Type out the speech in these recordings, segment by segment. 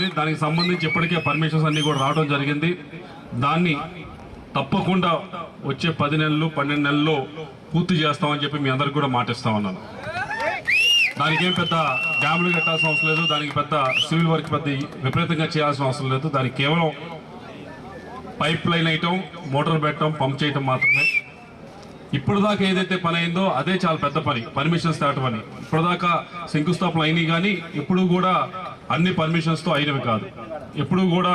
జరిగింది. దానికి సంబంధించి ఇప్పటికే పర్మిషన్స్ అన్ని కూడా రావడం జరిగింది. దాన్ని తప్పకుండా వచ్చే పది నెలలు పన్నెండు నెలల్లో పూర్తి చేస్తామని చెప్పి మీ అందరికి కూడా మాటిస్తా ఉన్నాను. దానికి ఏం పెద్ద డ్యాములు కట్టాల్సిన అవసరం లేదు. దానికి పెద్ద సివిల్ వర్క్ పెద్ద విపరీతంగా చేయాల్సిన అవసరం లేదు. దానికి కేవలం పైప్ లైన్ వేయటం మోటార్ పెట్టడం పంప్ చేయటం మాత్రమే. ఇప్పుడు దాకా ఏదైతే పని అయిందో అదే చాలా పెద్ద పని. పర్మిషన్స్ తేవటం అని. ఇప్పటిదాకా శంకుస్థాపనలు అయినాయి కానీ ఇప్పుడు కూడా అన్ని పర్మిషన్స్తో అయినవి కాదు. ఎప్పుడు కూడా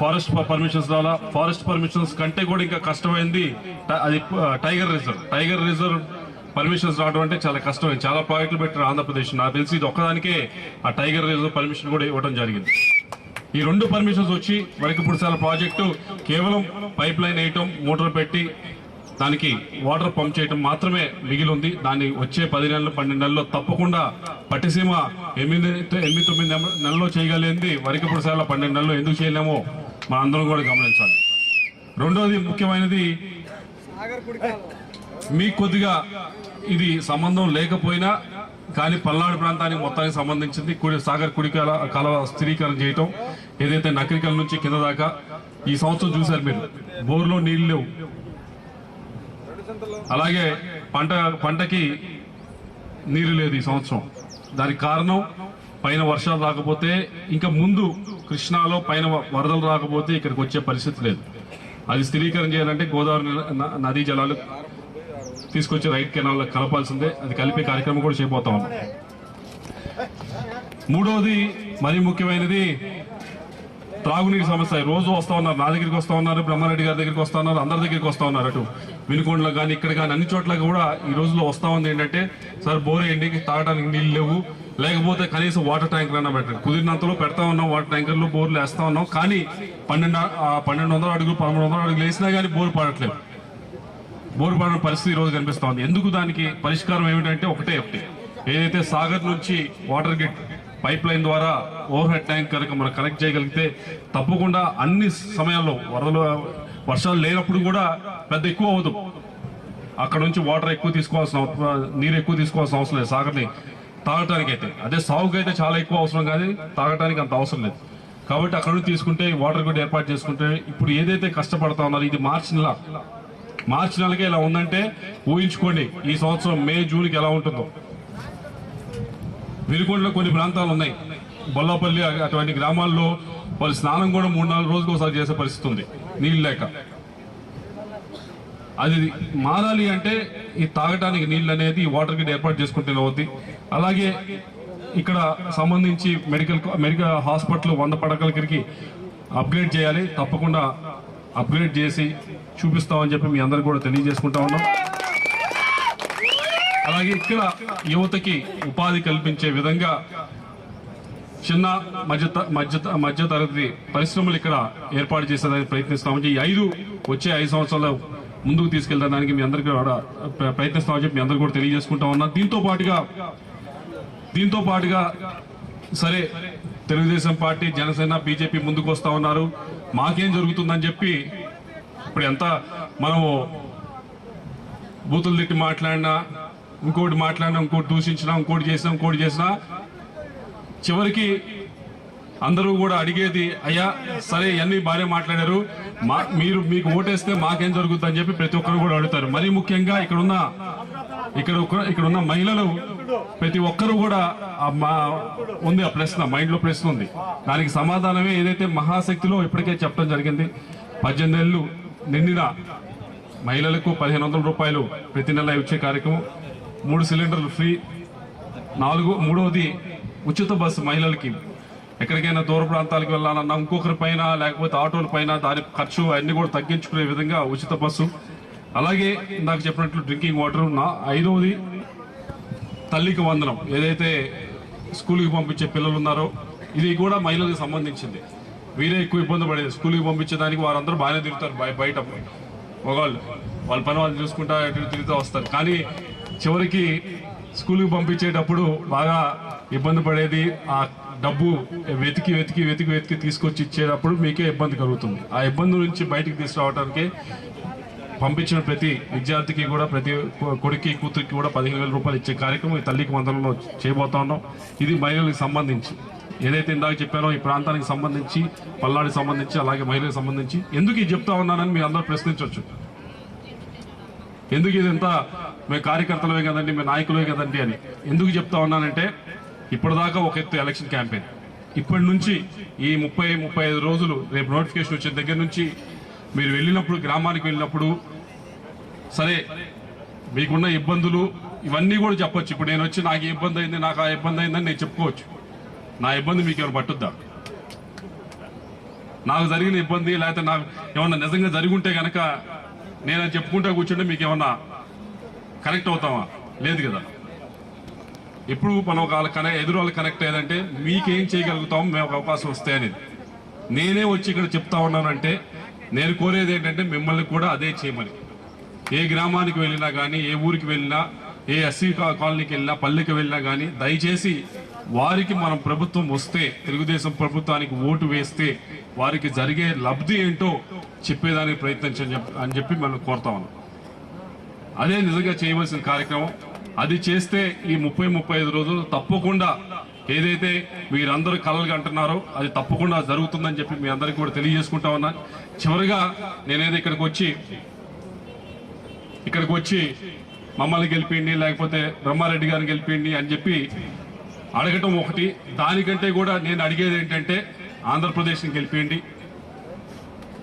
ఫారెస్ట్ పర్మిషన్స్ ద్వారా ఫారెస్ట్ పర్మిషన్స్ కంటే కూడా ఇంకా కష్టమైంది అది tiger reserve tiger reserve permissions రావడం అంటే చాలా కష్టం చాలా ప్రాజెక్టులు పెట్టారు ఆంధ్రప్రదేశ్. నాకు తెలిసి ఇది ఒక్కదానికే ఆ టైగర్ రిజర్వ్ పర్మిషన్ కూడా ఇవ్వడం జరిగింది. ఈ రెండు పర్మిషన్స్ వచ్చి వరకపుడిసాల ప్రాజెక్టు కేవలం పైప్ లైన్ వేయటం మోటార్ పెట్టి దానికి వాటర్ పంప్ చేయటం మాత్రమే మిగిలి ఉంది దాన్ని వచ్చే పది నెలలు పన్నెండు నెలల్లో తప్పకుండా పట్టిసీమ ఎనిమిది ఎనిమిది తొమ్మిది నెలల్లో చేయగలిగింది. వరకపుడిసాల పన్నెండు నెలల్లో ఎందుకు చేయలేమో మన అందరం కూడా గమనించాలి. రెండవది ముఖ్యమైనది మీకు కొద్దిగా ఇది సంబంధం లేకపోయినా కానీ పల్నాడు ప్రాంతానికి మొత్తానికి సంబంధించింది కుడి సాగర్ కుడికాల కలవ స్థిరీకరణ చేయటం ఏదైతే నకరికల నుంచి కింద దాకా ఈ సంవత్సరం చూశారు మీరు బోర్లో నీళ్ళు లేవు. అలాగే పంట పంటకి నీరు లేదు ఈ సంవత్సరం. దానికి కారణం పైన వర్షాలు రాకపోతే ఇంకా ముందు కృష్ణాలో పైన వరదలు రాకపోతే ఇక్కడికి వచ్చే పరిస్థితి లేదు. అది స్థిరీకరణ చేయాలంటే గోదావరి న- నదీ జలాలు తీసుకొచ్చి రైట్ కెనాల్లో కలపాల్సిందే. అది కలిపే కార్యక్రమం కూడా చేయబోతా ఉన్నాం మూడవది మరీ ముఖ్యమైనది త్రాగునీటి సమస్య రోజు వస్తూ ఉన్నారు నా దగ్గరికి వస్తూ ఉన్నారు బ్రహ్మారెడ్డి గారి దగ్గరికి వస్తూ ఉన్నారు అందరి దగ్గరికి వస్తూ ఉన్నారు అటు. వినుకొండలో కానీ ఇక్కడ కానీ అన్ని చోట్ల కూడా ఈ రోజులో వస్తూ ఉంది ఏంటంటే సార్ బోర్ వేయండి తాగడానికి నీళ్ళు లేవు. లేకపోతే కనీసం వాటర్ ట్యాంకర్ అన్న పెట్టండి. కుదిరినంతలో పెడతా ఉన్నాం వాటర్ ట్యాంకర్లు బోర్లు వేస్తా ఉన్నాం. కానీ పన్నెండు పన్నెండు వందల అడుగులు పదమూడు వందల అడుగులు వేసినా కానీ బోర్ పడట్లేదు. బోరు పడిన పరిస్థితి ఈరోజు రోజు ఉంది. ఎందుకు దానికి పరిష్కారం ఏమిటంటే ఒకటే ఒకటి. ఏదైతే సాగర్ నుంచి వాటర్ గెట్ పైప్ లైన్ ద్వారా ఓవర్ హెడ్ ట్యాంక్ కనుక మనం కనెక్ట్ చేయగలిగితే తప్పకుండా అన్ని సమయాల్లో వరదలు వర్షాలు లేనప్పుడు కూడా పెద్ద ఎక్కువ అవదు అక్కడ నుంచి వాటర్ ఎక్కువ తీసుకోవాల్సిన నీరు ఎక్కువ తీసుకోవాల్సిన అవసరం లేదు సాగర్ని తాగటానికి అయితే అదే సాగుకి అయితే చాలా ఎక్కువ అవసరం కానీ తాగటానికి అంత అవసరం లేదు. కాబట్టి అక్కడ నుంచి తీసుకుంటే వాటర్ కూడా ఏర్పాటు చేసుకుంటే ఇప్పుడు ఏదైతే కష్టపడతా ఉన్నారో ఇది మార్చి నెల. మార్చి నెలకే ఇలా ఉందంటే ఊహించుకోండి ఈ సంవత్సరం మే జూన్కి ఎలా ఉంటుందో. వినుకొండలో కొన్ని ప్రాంతాలు ఉన్నాయి. బొల్లపల్లి అటువంటి గ్రామాల్లో వాళ్ళు స్నానం కూడా మూడు నాలుగు రోజులకు ఒకసారి చేసే పరిస్థితి ఉంది. నీళ్ళు లేక. అది మారాలి అంటే ఈ తాగటానికి నీళ్ళు అనేది వాటర్ గిట్ ఏర్పాటు చేసుకుంటేనే అవుద్ది. అలాగే ఇక్కడ సంబంధించి మెడికల్ మెడికల్ హాస్పిటల్ వంద పడకలకి అప్గ్రేడ్ చేయాలి. తప్పకుండా అప్గ్రేడ్ చేసి చూపిస్తామని చెప్పి మీ అందరికి కూడా తెలియజేసుకుంటా ఉన్నాం. అలాగే ఇక్కడ యువతకి ఉపాధి కల్పించే విధంగా చిన్న మధ్య మధ్య మధ్య తరగతి పరిశ్రమలు ఇక్కడ ఏర్పాటు చేసేదానికి ప్రయత్నిస్తామని ఈ ఐదు వచ్చే ఐదు సంవత్సరాల ముందుకు తీసుకెళ్ళడానికి మీ అందరికీ కూడా ప్రయత్నిస్తామని చెప్పి మీ అందరికీ కూడా తెలియజేసుకుంటా ఉన్నా. దీంతో పాటుగా దీంతో పాటుగా సరే తెలుగుదేశం పార్టీ జనసేన బీజేపీ ముందుకు వస్తా ఉన్నారు. మాకేం జరుగుతుందని చెప్పి ఇప్పుడు ఎంత మనము బూతులు తిట్టి మాట్లాడినా ఇంకోటి మాట్లాడినా ఇంకోటి దూషించినా ఇంకోటి చేసినా ఇంకోటి చేసినా చివరికి అందరూ కూడా అడిగేది అయ్యా సరే ఇవన్నీ బాగానే మాట్లాడారు. మా మీరు మీకు ఓటేస్తే మాకేం జరుగుతుంది అని చెప్పి ప్రతి ఒక్కరు కూడా అడుగుతారు. మరీ ముఖ్యంగా ఇక్కడున్న ఇక్కడ ఒక- ఇక్కడున్న మహిళలు ప్రతి ఒక్కరు కూడా మా ఉంది ఆ ప్రశ్న మైండ్లో ప్రశ్న ఉంది. దానికి సమాధానమే ఏదైతే మహాశక్తిలో ఇప్పటికే చెప్పడం జరిగింది పద్దెనిమిది ఏళ్ళు నిండిన మహిళలకు పదిహేను వందల రూపాయలు ప్రతి నెల ఇచ్చే కార్యక్రమం. మూడు సిలిండర్లు ఫ్రీ. నాలుగు మూడవది ఉచిత బస్సు మహిళలకి. ఎక్కడికైనా దూర ప్రాంతాలకు వెళ్ళాలన్నా ఇంకొకరి పైన లేకపోతే ఆటోల పైన దాని ఖర్చు అన్ని కూడా తగ్గించుకునే విధంగా ఉచిత బస్సు. అలాగే నాకు చెప్పినట్లు డ్రింకింగ్ వాటర్. నా ఐదవది తల్లికి వందనం. ఏదైతే స్కూల్కి పంపించే పిల్లలు ఉన్నారో ఇది కూడా మహిళలకు సంబంధించింది. వీరే ఎక్కువ ఇబ్బంది పడేది. స్కూల్కి పంపించేదానికి వారందరూ బాగానే తిరుగుతారు బయట. మగవాళ్ళు. వాళ్ళ పని వాళ్ళు చూసుకుంటా ఎటు తిరుగుతూ వస్తారు. కానీ చివరికి స్కూల్కి పంపించేటప్పుడు బాగా ఇబ్బంది పడేది ఆ డబ్బు వెతికి వెతికి వెతికి వెతికి తీసుకొచ్చి ఇచ్చేటప్పుడు మీకే ఇబ్బంది కలుగుతుంది. ఆ ఇబ్బంది నుంచి బయటికి తీసుకురావడానికి పంపించిన ప్రతి విద్యార్థికి కూడా ప్రతి కొడుక్కి కూతురికి కూడా పదిహేను వేల రూపాయలు ఇచ్చే కార్యక్రమం ఈ తల్లికి వందనంలో చేయబోతా ఉన్నాం. ఇది మహిళలకు సంబంధించి. ఏదైతే ఇందాక చెప్పారో ఈ ప్రాంతానికి సంబంధించి పల్నాడుకి సంబంధించి అలాగే మహిళలకు సంబంధించి ఎందుకు ఇది చెప్తా ఉన్నానని మీరు అందరూ ప్రశ్నించవచ్చు. ఎందుకు ఇది ఎంత మేము కార్యకర్తలమే కదండి మేము నాయకులే కదండి అని ఎందుకు చెప్తా ఉన్నానంటే ఇప్పటిదాకా ఒక ఎత్తు ఎలక్షన్ క్యాంపెయిన్. ఇప్పటి నుంచి ఈ ముప్పై ముప్పై ఐదు రోజులు రేపు నోటిఫికేషన్ వచ్చిన దగ్గర నుంచి మీరు వెళ్ళినప్పుడు గ్రామానికి వెళ్ళినప్పుడు సరే మీకున్న ఇబ్బందులు ఇవన్నీ కూడా చెప్పొచ్చు. ఇప్పుడు నేను వచ్చి నాకు ఇబ్బంది అయింది నాకు ఆ ఇబ్బంది అయిందని నేను చెప్పుకోవచ్చు. నా ఇబ్బంది మీకు ఏమైనా పట్టుద్దా? నాకు జరిగిన ఇబ్బంది లేకపోతే నాకు ఏమన్నా నిజంగా జరిగి ఉంటే కనుక నేను అది చెప్పుకుంటా కూర్చుంటే మీకు ఏమన్నా కనెక్ట్ అవుతామా? లేదు కదా. ఎప్పుడు మనం ఒక కనెక్ట్ ఎదురు వాళ్ళు కనెక్ట్ అయ్యేదంటే మీకేం చేయగలుగుతాం మేము ఒక అవకాశం వస్తే అనేది. నేనే వచ్చి ఇక్కడ చెప్తా ఉన్నానంటే నేను కోరేది ఏంటంటే మిమ్మల్ని కూడా అదే చేయమని. ఏ గ్రామానికి వెళ్ళినా కానీ ఏ ఊరికి వెళ్ళినా ఏ ఎస్సీ కాలనీకి వెళ్ళినా పల్లెకి వెళ్ళినా కానీ దయచేసి వారికి మనం ప్రభుత్వం వస్తే తెలుగుదేశం ప్రభుత్వానికి ఓటు వేస్తే వారికి జరిగే లబ్ధి ఏంటో చెప్పేదానికి ప్రయత్నించని చెప్పి అని చెప్పి మనం కోరుతా ఉన్నాం. అదే నిజంగా చేయవలసిన కార్యక్రమం. అది చేస్తే ఈ ముప్పై ముప్పై ఐదు రోజులు తప్పకుండా ఏదైతే మీరందరూ కలలుగా అంటున్నారో అది తప్పకుండా జరుగుతుందని చెప్పి మీ అందరికీ కూడా తెలియజేసుకుంటా ఉన్నా. చివరిగా నేనైతే ఇక్కడికి వచ్చి ఇక్కడికి వచ్చి మమ్మల్ని గెలిపిండి లేకపోతే బ్రహ్మారెడ్డి గారిని గెలిపిండి అని చెప్పి అడగటం ఒకటి. దానికంటే కూడా నేను అడిగేది ఏంటంటే ఆంధ్రప్రదేశ్ని గెలిపిండి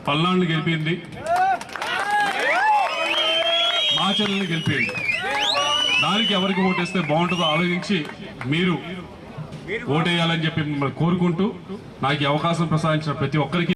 పల్నాడుని గెలిపింది చెల్లెల్ని గెలిపేయండి. దానికి ఎవరికి ఓటేస్తే బాగుంటుందో ఆలోచించి మీరు ఓటేయాలని చెప్పి మిమ్మల్ని కోరుకుంటూ నాకు అవకాశం ప్రసాదించిన ప్రతి ఒక్కరికి